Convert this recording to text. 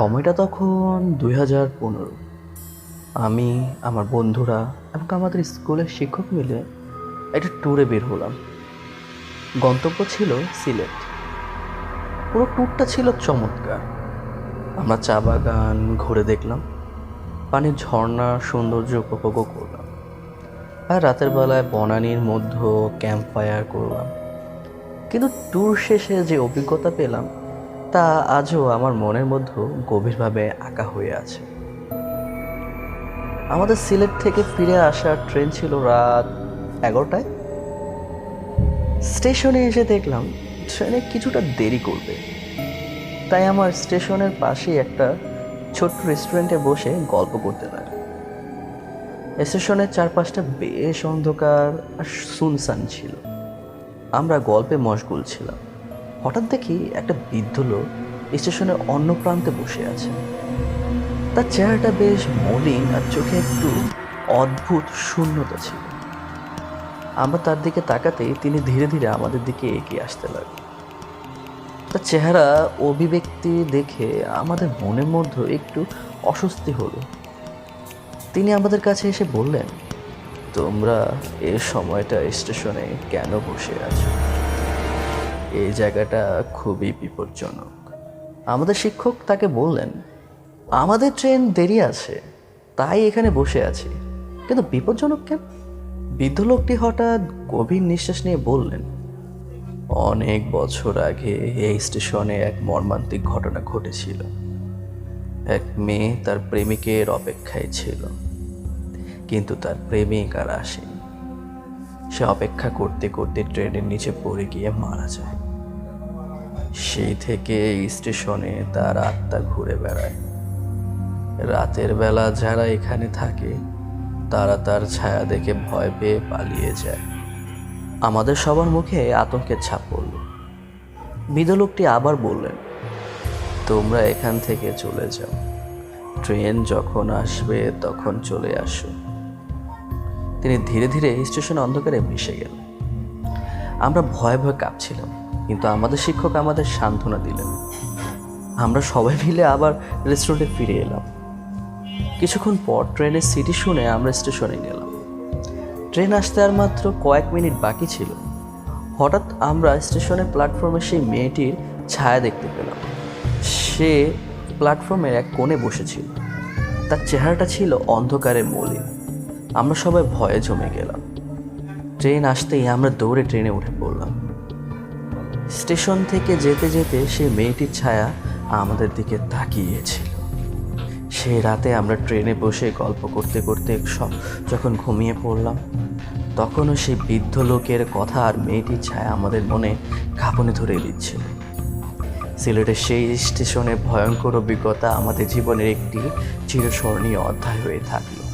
সময়টা তখন দুই হাজার পনেরো। আমি, আমার বন্ধুরা এবং আমাদের স্কুলের শিক্ষক মিলে একটা ট্যুরে বের হলাম। গন্তব্য ছিল সিলেট। পুরো ট্যুরটা ছিল চমৎকার। আমরা চা বাগান ঘুরে দেখলাম। পানির ঝর্ণা, সৌন্দর্য উপভোগ করলাম। আর রাতের বেলায় বনানীর মধ্যে ক্যাম্প ফায়ার করলাম। কিন্তু ট্যুর শেষে যে অভিজ্ঞতা পেলাম তা আজও আমার মনের মধ্যে গভীরভাবে আঁকা হয়ে আছে। আমাদের সিলেট থেকে ফিরে আসার ট্রেন ছিল রাত এগারোটায়। স্টেশনে এসে দেখলাম ট্রেনে কিছুটা দেরি করবে। তাই আমার স্টেশনের পাশেই একটা ছোট্ট রেস্টুরেন্টে বসে গল্প করতে লাগলাম। স্টেশনের চারপাশটা বেশ অন্ধকার আর সুনসান ছিল। আমরা গল্পে মশগুল ছিলাম। হঠাৎ দেখি একটা বৃদ্ধ লোক স্টেশনের অন্য প্রান্তে বসে আছে। তার চেহারাটা বেশ মলিন আর চোখে একটু অদ্ভুত শূন্যতা ছিল। আমরা তার দিকে তাকাতেই তিনি ধীরে ধীরে আমাদের দিকে এগিয়ে আসতে লাগলেন। তার চেহারা অভিব্যক্তি দেখে আমাদের মনের মধ্যে একটু অস্বস্তি হলো। তিনি আমাদের কাছে এসে বললেন, তোমরা এ সময়টা স্টেশনে কেন বসে আছো? এই জায়গাটা খুবই বিপজ্জনক। আমাদের শিক্ষক তাকে বললেন, আমাদের ট্রেন দেরি আছে, তাই এখানে বসে আছি। কিন্তু বিপজ্জনক কেন? বৃদ্ধ লোকটি হঠাৎ গভীর নিঃশ্বাস নিয়ে বললেন, অনেক বছর আগে এই স্টেশনে এক মর্মান্তিক ঘটনা ঘটেছিল। এক মেয়ে তার প্রেমিকের অপেক্ষায় ছিল, কিন্তু তার প্রেমিক আর আসেনি। সে অপেক্ষা করতে করতে ট্রেনের নিচে পড়ে গিয়ে মারা যায়। সেই থেকে স্টেশনে তার আত্মা ঘুরে বেড়ায়। রাতের বেলা যারা এখানে থাকে, তারা তার ছায়া দেখে ভয় পেয়ে পালিয়ে যায়। আমাদের সবার মুখে আতঙ্কের ছাপ পড়ল। বৃদ্ধ লোকটি আবার বললেন, তোমরা এখান থেকে চলে যাও। ট্রেন যখন আসবে, তখন চলে আসো। তিনি ধীরে ধীরে স্টেশন অন্ধকারে মিশে গেলেন। আমরা ভয়ে ভয়ে কাঁপছিলাম, কিন্তু আমাদের শিক্ষক আমাদের সান্ত্বনা দিলেন। আমরা সবাই মিলে আবার রেস্টুরেন্টে ফিরে এলাম। কিছুক্ষণ পর ট্রেনের সিটি শুনে আমরা স্টেশনে গেলাম। ট্রেন আসতে আর মাত্র কয়েক মিনিট বাকি ছিল। হঠাৎ আমরা স্টেশনের প্ল্যাটফর্মে সেই মেয়েটির ছায়া দেখতে পেলাম। সে প্ল্যাটফর্মের এক কোণে বসেছিল। তার চেহারাটা ছিল অন্ধকারে মলিন। আমরা সবাই ভয়ে জমে গেলাম। ট্রেন আসতেই আমরা দৌড়ে ট্রেনে উঠে পড়লাম। স্টেশন থেকে যেতে যেতে সে মেয়েটির ছায়া আমাদের দিকে তাকিয়েছিল। সেই রাতে আমরা ট্রেনে বসে গল্প করতে করতে সব যখন ঘুমিয়ে পড়লাম, তখনও সেই বৃদ্ধ লোকের কথা আর মেয়েটির ছায়া আমাদের মনে কাঁপনে ধরে দিচ্ছিল। সিলেটের সেই স্টেশনে ভয়ঙ্কর অভিজ্ঞতা আমাদের জীবনের একটি চিরস্মরণীয় অধ্যায় হয়ে থাকল।